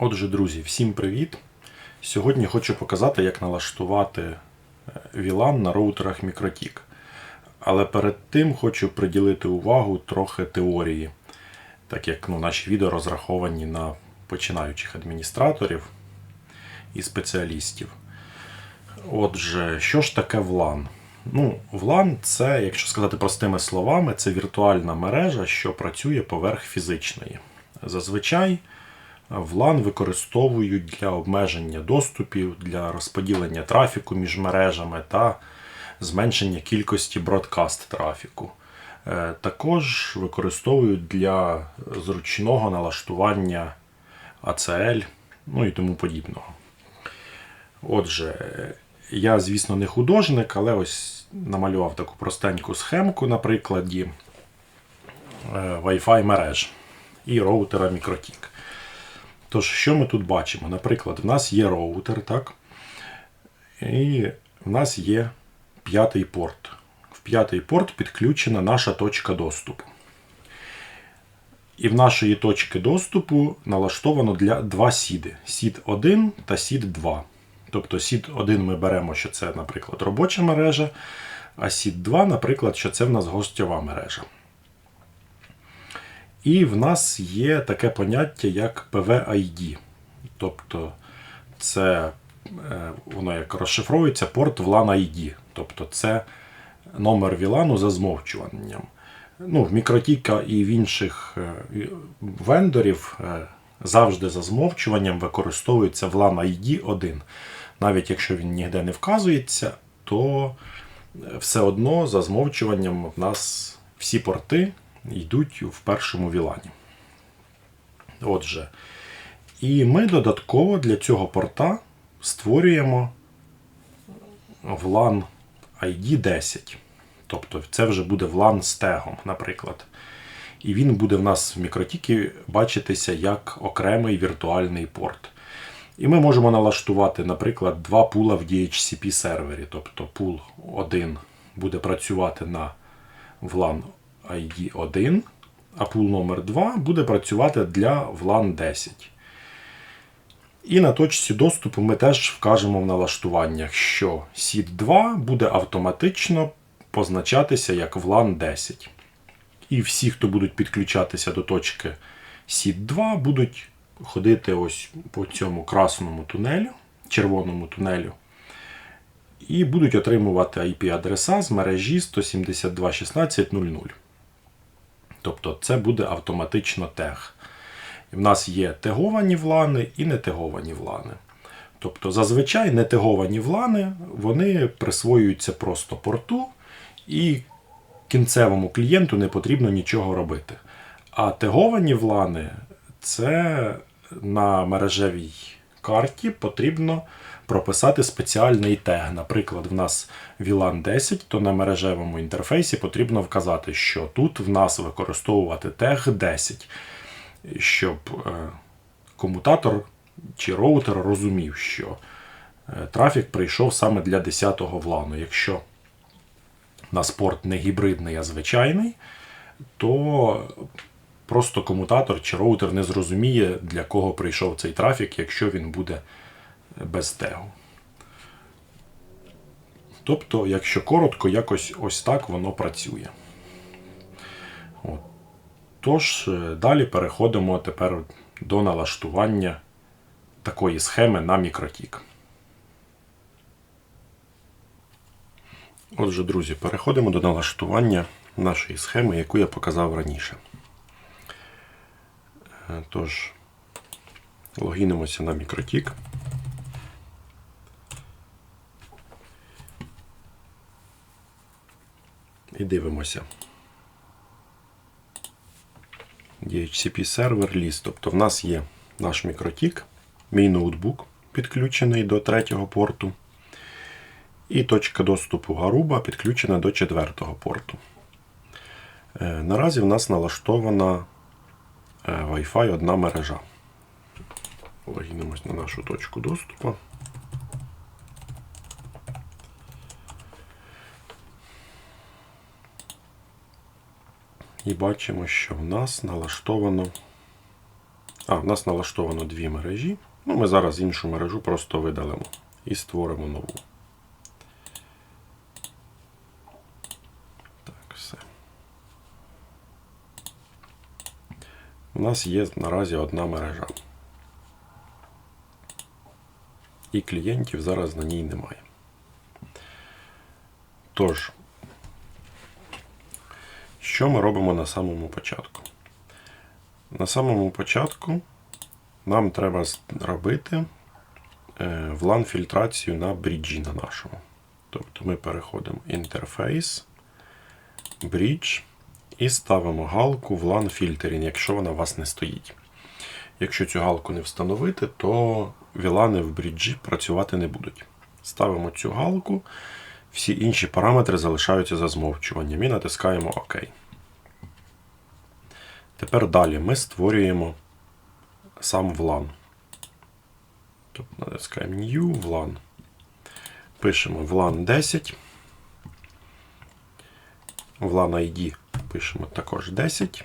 Отже, друзі, всім привіт! Сьогодні хочу показати, як налаштувати е, VLAN на роутерах Mikrotik. Але перед тим хочу приділити увагу трохи теорії, так як ну, наші відео розраховані на починаючих адміністраторів і спеціалістів. Отже, що ж таке VLAN? Ну, VLAN це, якщо сказати простими словами, це віртуальна мережа, що працює поверх фізичної. Зазвичай VLAN використовують для обмеження доступів, для розподілення трафіку між мережами та зменшення кількості бродкаст трафіку. Е, Також використовують для зручного налаштування ACL, ну і тому подібного. Отже, я, звісно, не художник, але ось намалював таку простеньку схемку на прикладі е, Wi-Fi мереж і роутера Mikrotik. Тож, що ми тут бачимо? Наприклад, в нас є роутер, так? І в нас є п'ятий порт. В п'ятий порт підключена наша точка доступу. І в нашої точки доступу налаштовано для два сіди: сід 1 та сід 2. Тобто сід 1 ми беремо, що це, наприклад, робоча мережа, а сід 2, наприклад, що це в нас гостьова мережа. І в нас є таке поняття, як PV-ID. Тобто це е, воно як розшифровується порт VLAN ID. Тобто це номер VLAN за змовчуванням. Ну, В Мікротіка і в інших е, вендорів е, завжди за змовчуванням використовується VLAN ID 1. Навіть якщо він ніде не вказується, то все одно за змовчуванням в нас всі порти йдуть в першому вілані. Отже, і ми додатково для цього порта створюємо влан ID 10. Тобто це вже буде влан з тегом, наприклад. І він буде в нас в мікротікі бачитися як окремий віртуальний порт. І ми можемо налаштувати, наприклад, два пула в DHCP сервері. Тобто пул 1 буде працювати на влан ID1, а пул номер 2 буде працювати для VLAN 10. І на точці доступу ми теж вкажемо в налаштуваннях, що seed 2 буде автоматично позначатися як VLAN 10. І всі, хто будуть підключатися до точки seed 2, будуть ходити ось по цьому красному тунелю, червоному тунелю. І будуть отримувати IP-адреса з мережі 172.16.00. Тобто це буде автоматично тег. В нас є теговані влани і нетеговані влани. Тобто, зазвичай нетеговані влани вони присвоюються просто порту, і кінцевому клієнту не потрібно нічого робити. А теговані влани це на мережевій карті потрібно прописати спеціальний тег. Наприклад, в нас VLAN 10, то на мережевому інтерфейсі потрібно вказати, що тут в нас використовувати тег 10, щоб е, комутатор чи роутер розумів, що е, трафік прийшов саме для 10-го влану. Якщо на спорт не гібридний, а звичайний, то просто комутатор чи роутер не зрозуміє, для кого прийшов цей трафік, якщо він буде без тегу. Тобто, якщо коротко, якось ось так воно працює. От. Тож, е, далі переходимо тепер до налаштування такої схеми на мікротік. Отже, друзі, переходимо до налаштування нашої схеми, яку я показав раніше. Е, тож, логінимося на мікротік. І дивимося. DHCP сервер ліс. Тобто в нас є наш мікротік, мій ноутбук підключений до третього порту. І точка доступу Garuba підключена до четвертого порту. Е, наразі в нас налаштована е, Wi-Fi одна мережа. Логінимось на нашу точку доступу. І бачимо, що в нас налаштовано А, в нас налаштовано дві мережі. Ну, ми зараз іншу мережу просто видалимо і створимо нову. Так, все. У нас є наразі одна мережа. І клієнтів зараз на ній немає. Тож, що ми робимо на самому початку? На самому початку нам треба робити влан фільтрацію на бріджі на нашому. Тобто ми переходимо інтерфейс, брідж і ставимо галку VLAN Filtering, якщо вона у вас не стоїть. Якщо цю галку не встановити, то VLAN в бріджі працювати не будуть. Ставимо цю галку, всі інші параметри залишаються за змовчуванням і натискаємо ОК. Тепер далі ми створюємо сам VLAN. Тобто натискаємо New VLAN. Пишемо VLAN 10. VLAN ID пишемо також 10.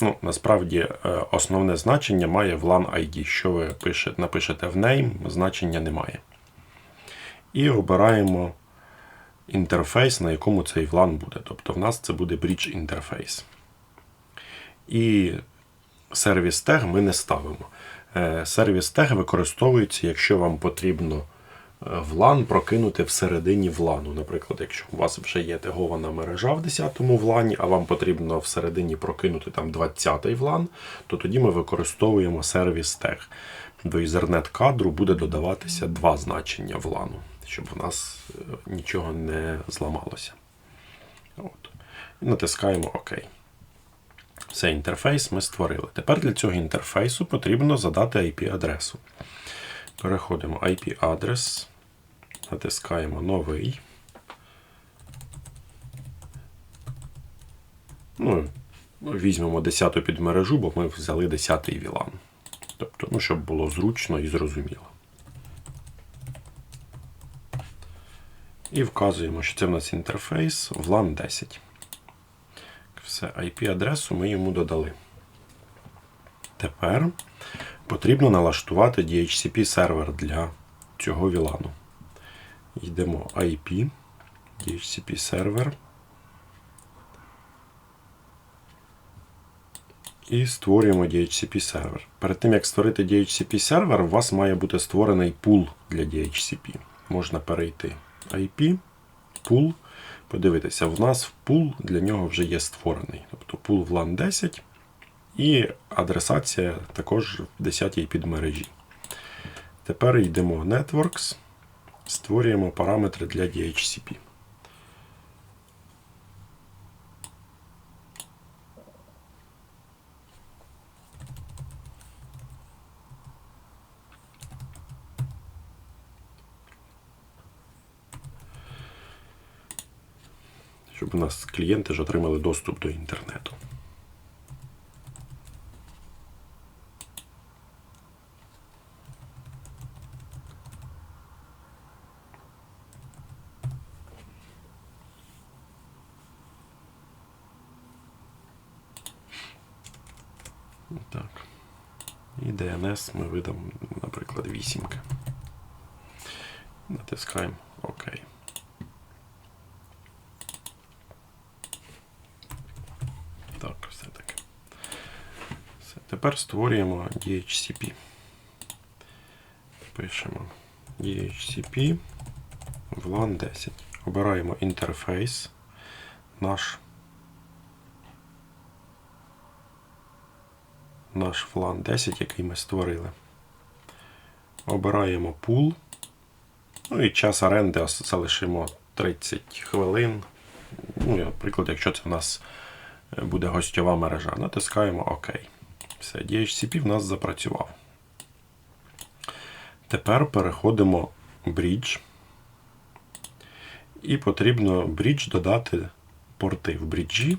Ну, Насправді е, основне значення має VLAN ID. Що ви пишете, напишете в name, значення немає. І обираємо інтерфейс, на якому цей VLAN буде. Тобто в нас це буде Bridge інтерфейс. І сервіс тег ми не ставимо. Е, сервіс тег використовується, якщо вам потрібно VLAN прокинути всередині влану. Наприклад, якщо у вас вже є тегована мережа в 10-му влані, а вам потрібно всередині прокинути там 20-й влан, то тоді ми використовуємо сервіс тег. До Ethernet кадру буде додаватися два значення влану, щоб у нас е, нічого не зламалося. От. І натискаємо ОК. Все, інтерфейс ми створили. Тепер для цього інтерфейсу потрібно задати IP-адресу. Переходимо IP-адрес, натискаємо новий. Ну, Візьмемо 10-ту підмережу, бо ми взяли 10-й VLAN. Тобто, ну, щоб було зручно і зрозуміло. І вказуємо, що це в нас інтерфейс VLAN 10. Все, IP-адресу ми йому додали. Тепер потрібно налаштувати DHCP сервер для цього VLAN. Йдемо IP, DHCP сервер. І створюємо DHCP сервер. Перед тим, як створити DHCP сервер, у вас має бути створений пул для DHCP. Можна перейти IP, пул. Подивитися, в нас пул для нього вже є створений. Тобто пул в LAN 10 і адресація також в 10-й підмережі. Тепер йдемо в Networks, створюємо параметри для DHCP. Щоб у нас клієнти ж отримали доступ до інтернету. Так. І DNS ми видамо, наприклад, вісімки. Натискаємо ОК. Так, все-таки. Все. Тепер створюємо DHCP. Пишемо DHCP в LAN 10. Обираємо інтерфейс наш. наш флан 10, який ми створили. Обираємо пул. Ну і час оренди залишимо 30 хвилин. Ну, Наприклад, якщо це в нас е, буде гостьова мережа, натискаємо ОК. Все, DHCP в нас запрацював. Тепер переходимо в Bridge. І потрібно Bridge додати порти в бріджі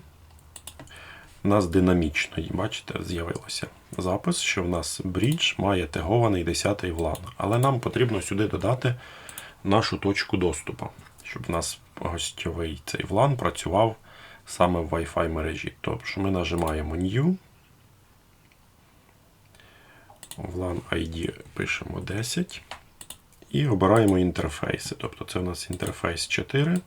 у нас динамічно, бачите, з'явилося запис, що в нас брідж має тегований 10 влан. Але нам потрібно сюди додати нашу точку доступу, щоб у нас гостьовий цей влан працював саме в Wi-Fi мережі. Тобто ми нажимаємо New. В LAN ID пишемо 10 і обираємо інтерфейси. Тобто це у нас інтерфейс 4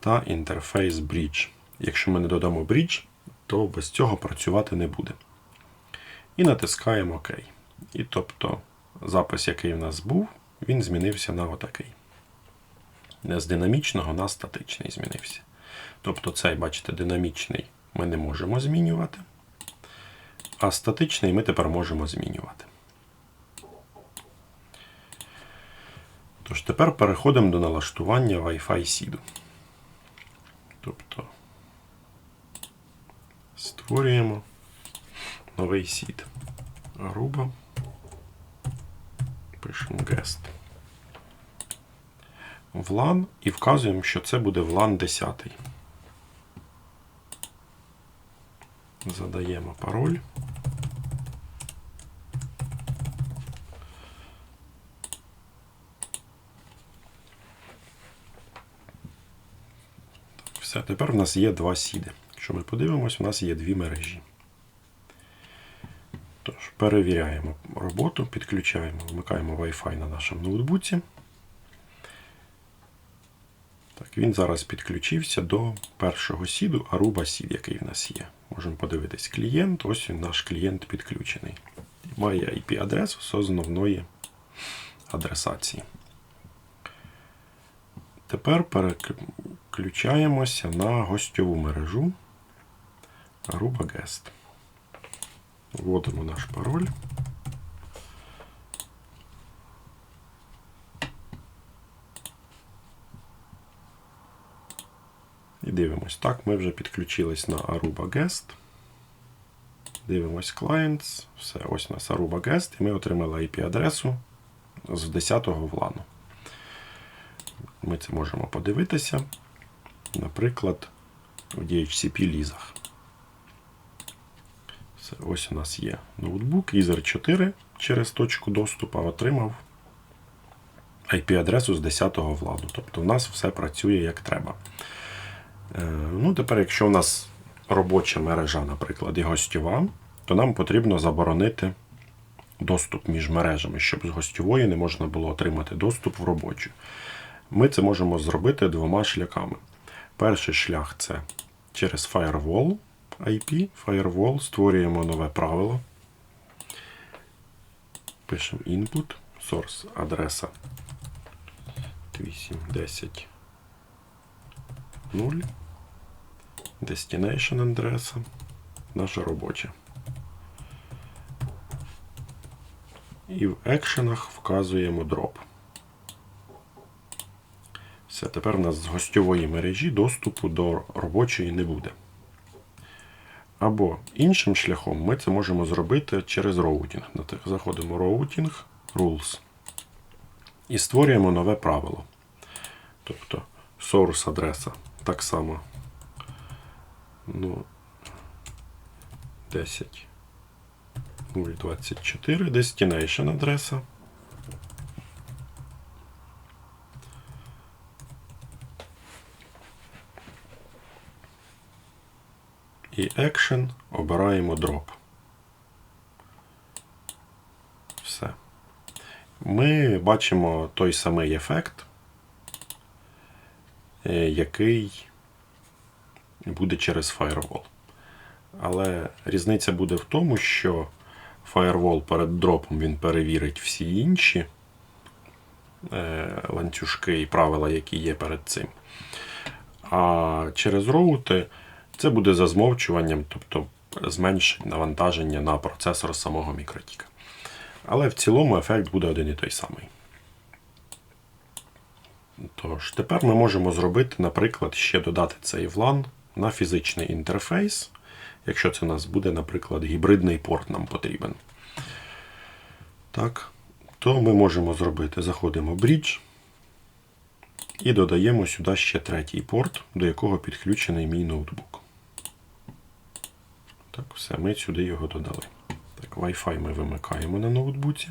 та інтерфейс Bridge. Якщо ми не додамо Bridge, то без цього працювати не буде. І натискаємо ОК. І тобто запис, який в нас був, він змінився на отакий. Не з динамічного на статичний змінився. Тобто цей, бачите, динамічний ми не можемо змінювати, а статичний ми тепер можемо змінювати. Тож тепер переходимо до налаштування Wi-Fi сіду. Тобто створюємо новий сід. Aruba. Пишемо guest. В LAN і вказуємо, що це буде в LAN 10. Задаємо пароль. Все, тепер в нас є два сіди. Якщо ми подивимось, у нас є дві мережі. Тож, перевіряємо роботу, підключаємо, вмикаємо Wi-Fi на нашому ноутбуці. Так, Він зараз підключився до першого сіду Aruba Seed, який в нас є. Можемо подивитись клієнт. Ось він наш клієнт підключений. Має IP-адресу з основної адресації. Тепер переключаємося на гостьову мережу Aruba Guest. Вводимо наш пароль. І дивимось. Так, ми вже підключились на Aruba Guest. Дивимось Clients. Все, ось у нас Aruba Guest, і ми отримали IP-адресу з 10-го влану. Ми це можемо подивитися, наприклад, в DHCP лізах. Все, ось у нас є ноутбук, Ether 4 через точку доступу отримав IP-адресу з 10-го владу. Тобто у нас все працює як треба. Е, ну, Тепер, якщо у нас робоча мережа, наприклад, і гостьова, то нам потрібно заборонити доступ між мережами, щоб з гостьової не можна було отримати доступ в робочу. Ми це можемо зробити двома шляхами. Перший шлях це через Firewall IP, Firewall, створюємо нове правило. Пишемо input, source, адреса 810 0. Destination адреса. Наша робоча. І в екшенах вказуємо drop. Все, тепер у нас з гостьової мережі доступу до робочої не буде. Або іншим шляхом ми це можемо зробити через роутінг. Заходимо роутінг, rules. І створюємо нове правило. Тобто source адреса так само. Ну, 10 024 destination адреса. І Action обираємо Drop. Все. Ми бачимо той самий ефект, е, який буде через Firewall. Але різниця буде в тому, що Firewall перед дропом він перевірить всі інші е, ланцюжки і правила, які є перед цим. А через роути це буде за змовчуванням, тобто зменшить навантаження на процесор самого мікротіка. Але в цілому ефект буде один і той самий. Тож, тепер ми можемо зробити, наприклад, ще додати цей VLAN на фізичний інтерфейс, якщо це у нас буде, наприклад, гібридний порт нам потрібен. Так, то ми можемо зробити, заходимо в Bridge і додаємо сюди ще третій порт, до якого підключений мій ноутбук. Так, все, ми сюди його додали. Так, Wi-Fi ми вимикаємо на ноутбуці.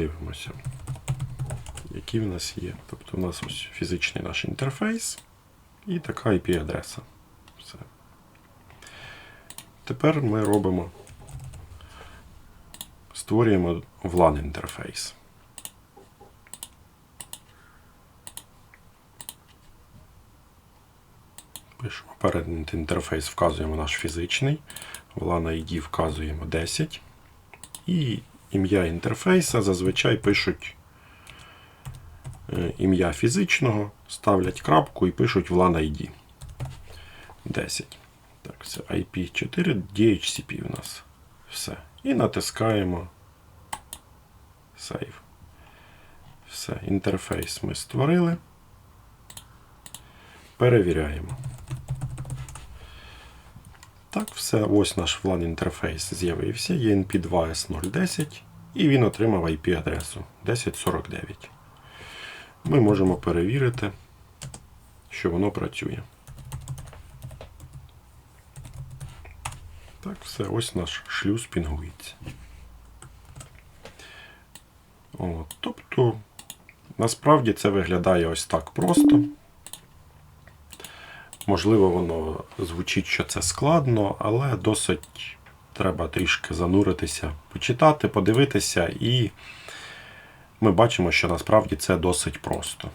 Дивимося. які в нас є. Тобто у нас ось фізичний наш інтерфейс і така IP-адреса. Все. Тепер ми робимо, створюємо VLAN інтерфейс. Пишемо перед інтерфейс, вказуємо наш фізичний, VLAN ID вказуємо 10. І ім'я інтерфейса зазвичай пишуть е, ім'я фізичного, ставлять крапку і пишуть VLAN ID 10. Так, це IP4, DHCP у нас. Все. І натискаємо Save. Все, інтерфейс ми створили. Перевіряємо. Так, все, ось наш VLAN інтерфейс з'явився, ENP2S010, і він отримав IP-адресу 1049. Ми можемо перевірити, що воно працює. Так, все, ось наш шлюз пінгується. От, тобто, насправді це виглядає ось так просто. Можливо, воно звучить, що це складно, але досить треба трішки зануритися, почитати, подивитися, і ми бачимо, що насправді це досить просто.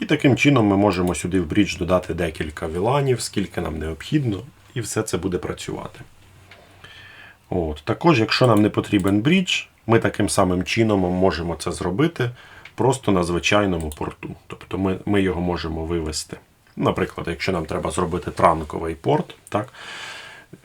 І таким чином ми можемо сюди в брідж додати декілька віланів, скільки нам необхідно, і все це буде працювати. От. Також, якщо нам не потрібен брідж, ми таким самим чином можемо це зробити просто на звичайному порту. Тобто ми, ми його можемо вивести. Наприклад, якщо нам треба зробити транковий порт, так,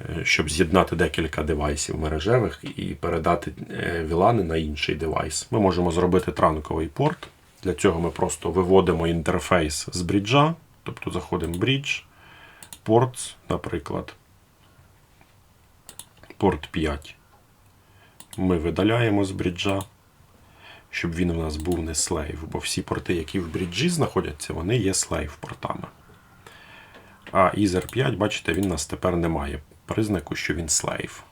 е, щоб з'єднати декілька девайсів мережевих і передати е, VLAN на інший девайс, ми можемо зробити транковий порт. Для цього ми просто виводимо інтерфейс з бріджа, тобто заходимо в брідж, порт, наприклад, порт 5. Ми видаляємо з бріджа, щоб він у нас був не слейв, бо всі порти, які в бріджі знаходяться, вони є слейв портами. А Ether 5, бачите, він у нас тепер не має признаку, що він слейв.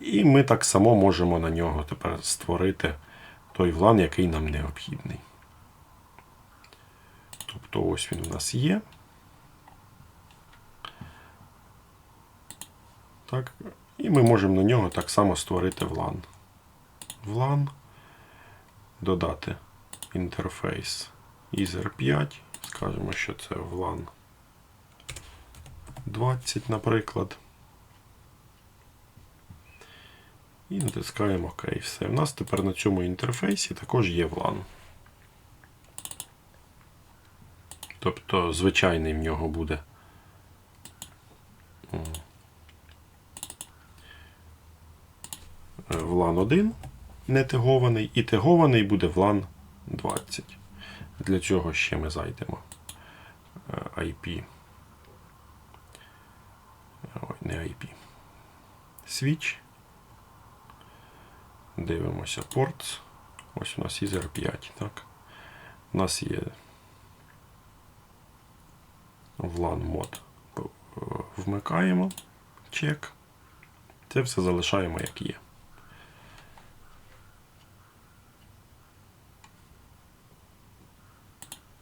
І ми так само можемо на нього тепер створити той влан, який нам необхідний. Тобто ось він у нас є. Так. І ми можемо на нього так само створити VLAN. VLAN, додати інтерфейс Ether 5. Скажемо, що це VLAN 20, наприклад. І натискаємо ОК. Все. У нас тепер на цьому інтерфейсі також є VLAN. Тобто звичайний в нього буде. VLAN 1 не тегований, і тегований буде VLAN 20. Для цього ще ми зайдемо е, IP. Ой, не IP. Switch. Дивимося порт. Ось у нас Ether 5. Так? У нас є VLAN мод. Вмикаємо чек. Це все залишаємо як є.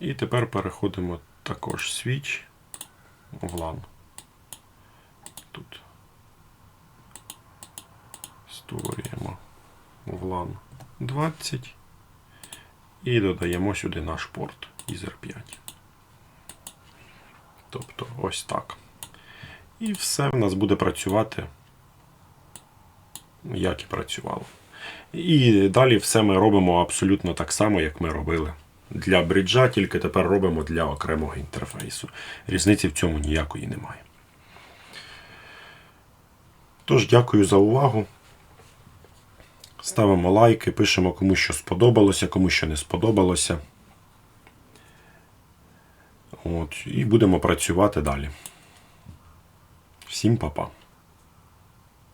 І тепер переходимо також switch в LAN. Тут створюємо в LAN 20 і додаємо сюди наш порт Ether 5. Тобто ось так. І все в нас буде працювати, як і працювало. І далі все ми робимо абсолютно так само, як ми робили для бриджа, тільки тепер робимо для окремого інтерфейсу. Різниці в цьому ніякої немає. Тож, дякую за увагу. Ставимо лайки, пишемо кому що сподобалося, кому що не сподобалося. От, І будемо працювати далі. Всім па-па.